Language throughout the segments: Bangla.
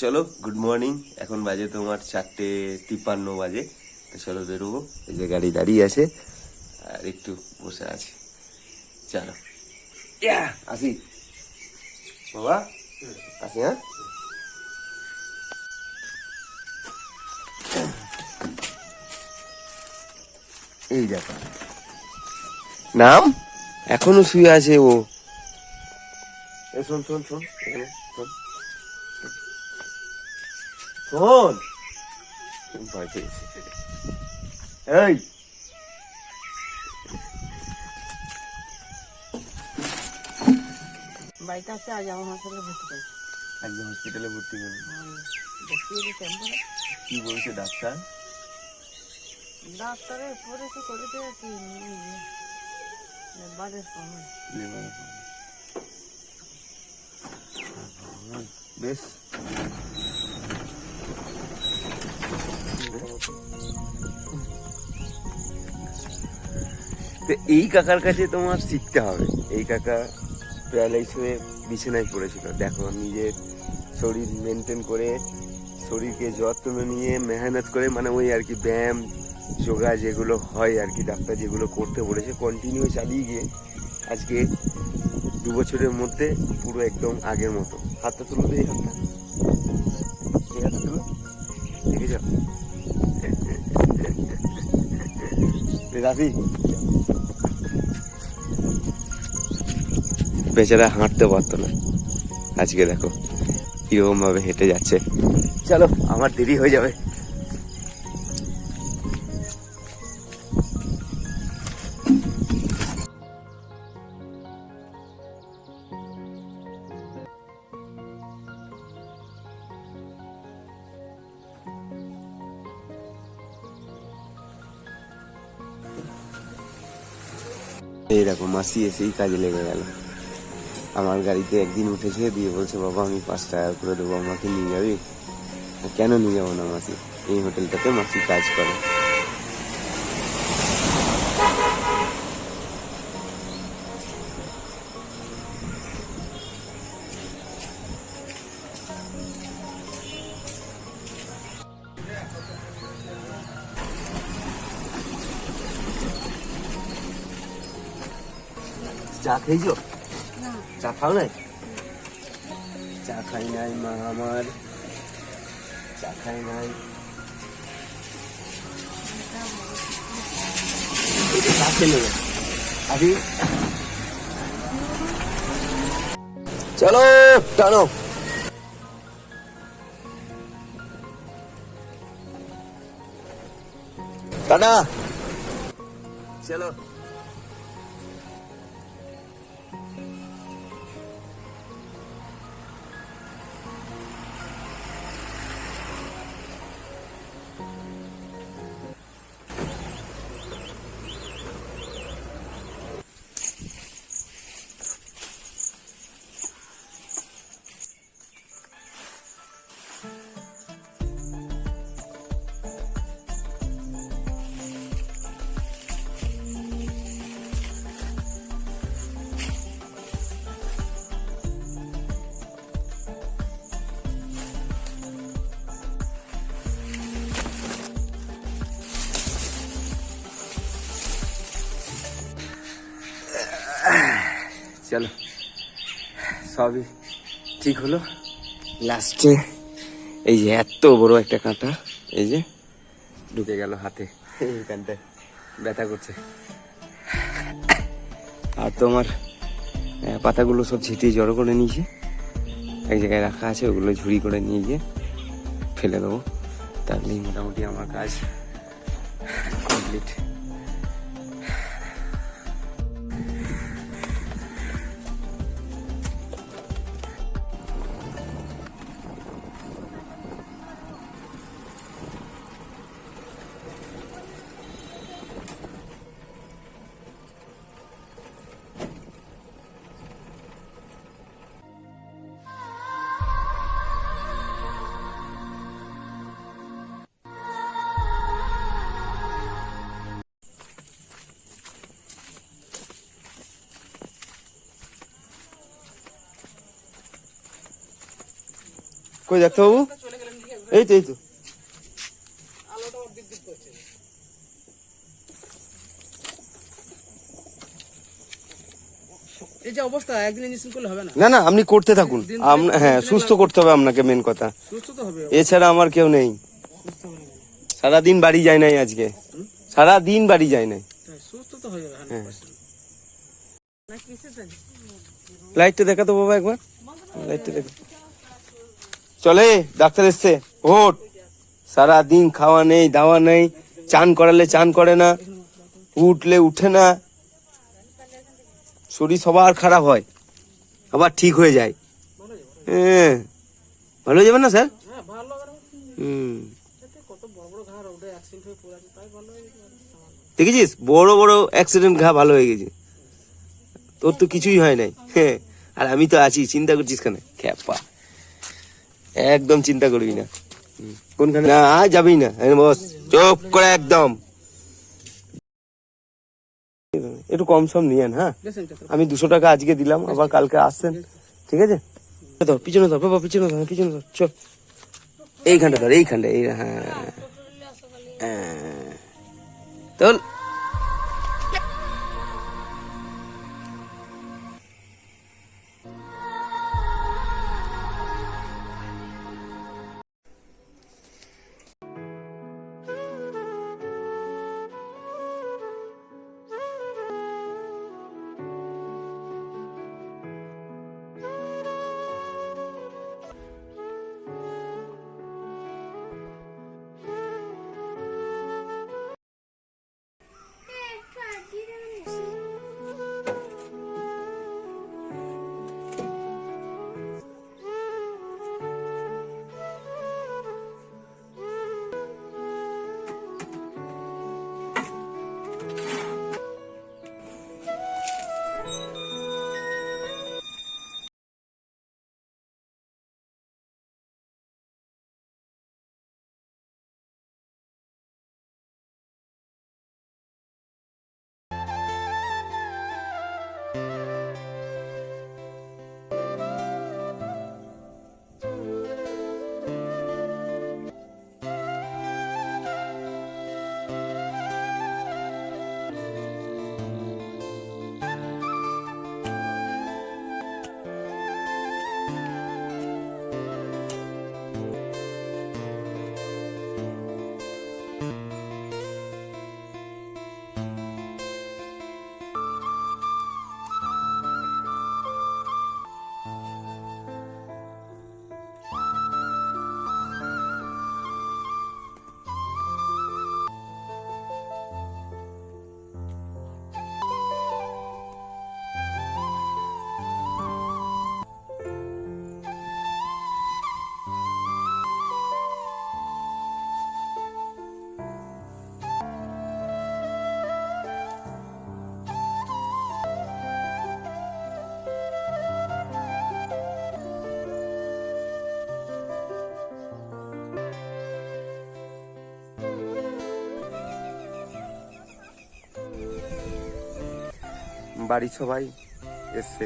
চলো গুড মর্নিং এখন বাজে তোমার চারটে তিপ্পান্ন বাজে। তো চলো বেরোবো। এই যে গাড়ি দাঁড়িয়ে আছে, আর একটু বসে আছি। চলো। আসি। বাবা, আসি হ্যাঁ? এই দেখো। নাম? এখনও শুয়ে আছে ও। শোন শোন শোন শোন। শোন। ভয় পেয়েছে এই। বাড়িতে আসছে আজ আমার হাসপাতালে ভর্তি করেছে। একদম হসপিটালে ভর্তি করে দেখিয়ে কি বলছে ডাক্তার? ডাক্তারের পরে তো করে দিয়ে কি বাজেট কমে বেশ। তো এই কাকার কাছে তোমার শিখতে হবে। এই কাকা প্যারালাইস হয়ে বিছানায় পড়েছিল। দেখো, নিজের শরীর মেনটেন করে, শরীরকে যত্ন নিয়ে, মেহনত করে মানে ওই আর কি ব্যায়াম, যোগা যেগুলো হয় আর কি, ডাক্তার যেগুলো করতে বলেছে কন্টিনিউ চালিয়ে গিয়ে আজকে দু বছরের মধ্যে পুরো একদম আগের মতো। হাতটা তুলো তো এই হাতটা। এই হাতটা তুলো। দেখে যাও। বেচারা হাঁটতে পারতো না। আজকে দেখো কীরকম ভাবে হেঁটে যাচ্ছে। চলো, আমার দেরি হয়ে যাবে। এইরকম মাসি এসেই কাজে লেগে গেল। আমার গাড়িতে একদিন উঠেছে, দিয়ে বলছে, বাবা, আমি পাঁচ টাকা করে দেবো, আমাকে নিয়ে যাবি? কেন নিয়ে যাব না মাসি? এই হোটেলটাতে মাসি কাজ করে। চা খেয়েছো না চা খাও নাই চা খাই নাই মা আমার চা খাই নাই এই যে চা খেলে আবি চলো টানো টাটা চলো চলো। সবই ঠিক হলো? লাস্টে এই যে এত বড় একটা কাঁটা এই যে ঢুকে গেল হাতে। এইখানটায় ব্যথা করছে। আর তোমার পাতাগুলো সব ছিটিয়ে জড়ো করে নিয়েছে। এক জায়গায় রাখা আছে ওগুলো ঝুড়ি করে নিয়ে গিয়ে ফেলে দেবো। তাহলেই মোটামুটি আমার কাজ কমপ্লিট। কই ডাক্তারবাবু এই তো এই তো। এই যে অবস্থা একদিন ইঞ্জেকশন করলে হবে না? না না আপনি করতে থাকুন। হ্যাঁ সুস্থ করতে হবে আপনাকে মেন কথা। তো এছাড়া আমার কেউ নেই। সারাদিন বাড়ি যায় নাই আজকে। সারাদিন বাড়ি যায় নাই। তাই, সুস্থ তো হয়ে যাবে হ্যাঁ। 100% না কিসে জানি লাইটটা দেখা তো বাবা একবার। লাইটটা দেখা চলে ডাক্তার এসছে। ওঠ। সারাদিন খাওয়া নেই দাওয়া নেই চান করালে চান করে না উঠলে উঠে না। শরীর সবার খারাপ হয় আবার ঠিক হয়ে যায়। হ্যাঁ ভালো হয়ে যাবে না স্যার? হ্যাঁ। হুম। দেখেছিস? বড় বড় অ্যাক্সিডেন্ট ঘা ভালো হয়ে গেছে। তোর তো কিছুই হয় নাই। হ্যাঁ আর আমি তো আছি চিন্তা করছিস কেন? খ্যাপা। একদম চিন্তা করবি না। কোনখানে? না যাবি না। বস চুপ করে একদম। একটু কম সম নিয়েন হ্যাঁ? আমি দুশো টাকা আজকে দিলাম আবার কালকে আসছেন ঠিক আছে? ধর পিছনে ধর বাবা পিছনে ধর পিছনে ধর চল। এইখানটা ধর এইখানটা এই হ্যাঁ। হ্যাঁ। তোল বাড়ির সবাই এসছে।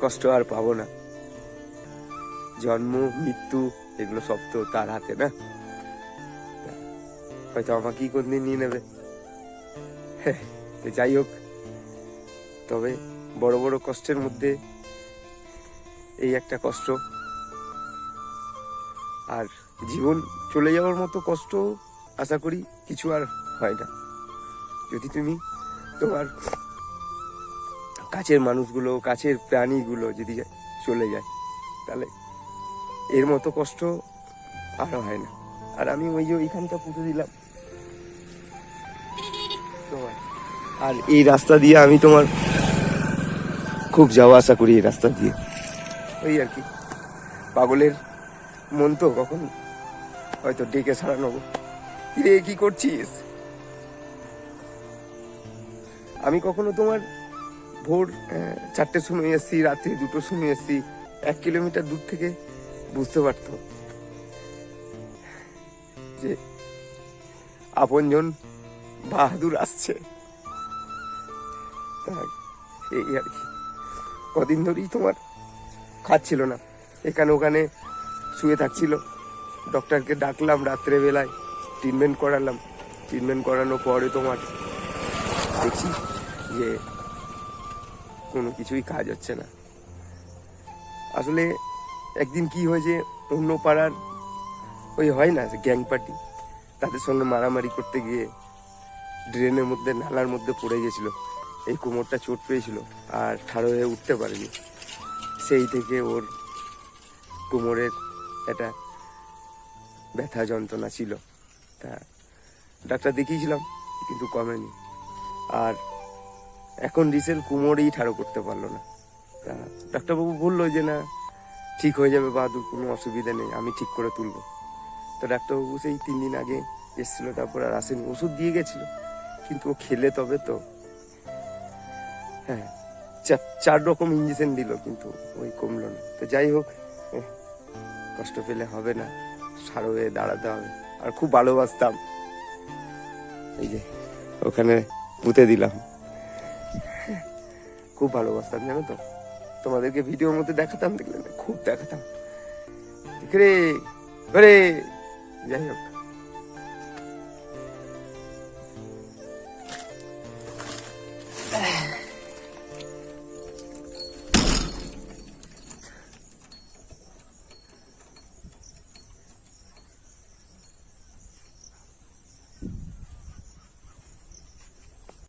কষ্ট আর পাবো না। জন্ম, মৃত্যু, এগুলো সব তো তার হাতে, না? হয়তো আমাকেই কোনদিন নিয়ে নেবে? যাই হোক, তবে বড় বড় কষ্টের মধ্যে এই একটা কষ্ট। আর জীবন চলে যাওয়ার মতো কষ্ট আশা করি কিছু আর হয় না। যদি তুমি তোমার কাছের মানুষগুলো, কাছের প্রাণীগুলো যদি চলে যায়, তাহলে এর মতো কষ্ট আর হয় না। আর আমি ওই যে ওইখানটা পুঁতে দিলাম। তোমার। আর এই রাস্তা দিয়ে আমি তোমার খুব যাওয়া আসা করি এই রাস্তা দিয়ে। ওই আর কি। পাগলের মন তো কখন হয়তো ডেকে সারা নেব। কিরে, কি করছিস? আমি কখনো তোমার ভোর চারটের সময় এসছি, রাত্রি দুটোর সময় এসছি, এক কিলোমিটার দূর থেকে বুঝতে পারতো যে আপনজন বাহাদুর আসছে। এই আর কি। কদিন ধরেই তোমার খাচ্ছিল না। এখানে ওখানে শুয়ে থাকছিল। ডক্টরকে ডাকলাম রাত্রেবেলায়। ট্রিটমেন্ট করালাম। ট্রিটমেন্ট করানোর পরে তোমার দেখছি যে কোনো কিছুই কাজ হচ্ছে না। আসলে একদিন কি হয়েছে অন্য পাড়ার ওই হয় না গ্যাং পার্টি, তাদের সঙ্গে মারামারি করতে গিয়ে ড্রেনের মধ্যে, নালার মধ্যে পড়ে গেছিল। এই কোমরটা চোট পেয়েছিল আর ঠাড়ো হয়ে উঠতে পারেনি। সেই থেকে ওর কোমরের একটা ব্যথা যন্ত্রণা ছিল। তা ডাক্তার দেখিয়েছিলাম, কিন্তু কমেনি। আর এখন রিসেন্ট কোমরেই ঠাড়ো করতে পারল না। ডাক্তারবাবু বলল যে না, ঠিক হয়ে যাবে বাহাদুর কোনো অসুবিধা নেই, আমি ঠিক করে তুলবো। তো ডাক্তারবাবু সেই তিন দিন আগে এসেছিল, তারপর আর আসেনি, ওষুধ দিয়ে গেছিল। কিন্তু ও খেলে তবে তো হ্যাঁ চার রকম ইঞ্জেকশন দিল, কিন্তু ওই কমলো না। তো যাই হোক কষ্ট পেলে হবে না সারো হয়ে দাঁড়াতে হবে। আর খুব ভালোবাসতাম। এই যে, ওখানে পুঁতে দিলাম। খুব ভালোবাসতাম জানো তো? তোমাদেরকে ভিডিওর মধ্যে দেখাতাম দেখলে খুব দেখাতাম। রে? যাই হোক।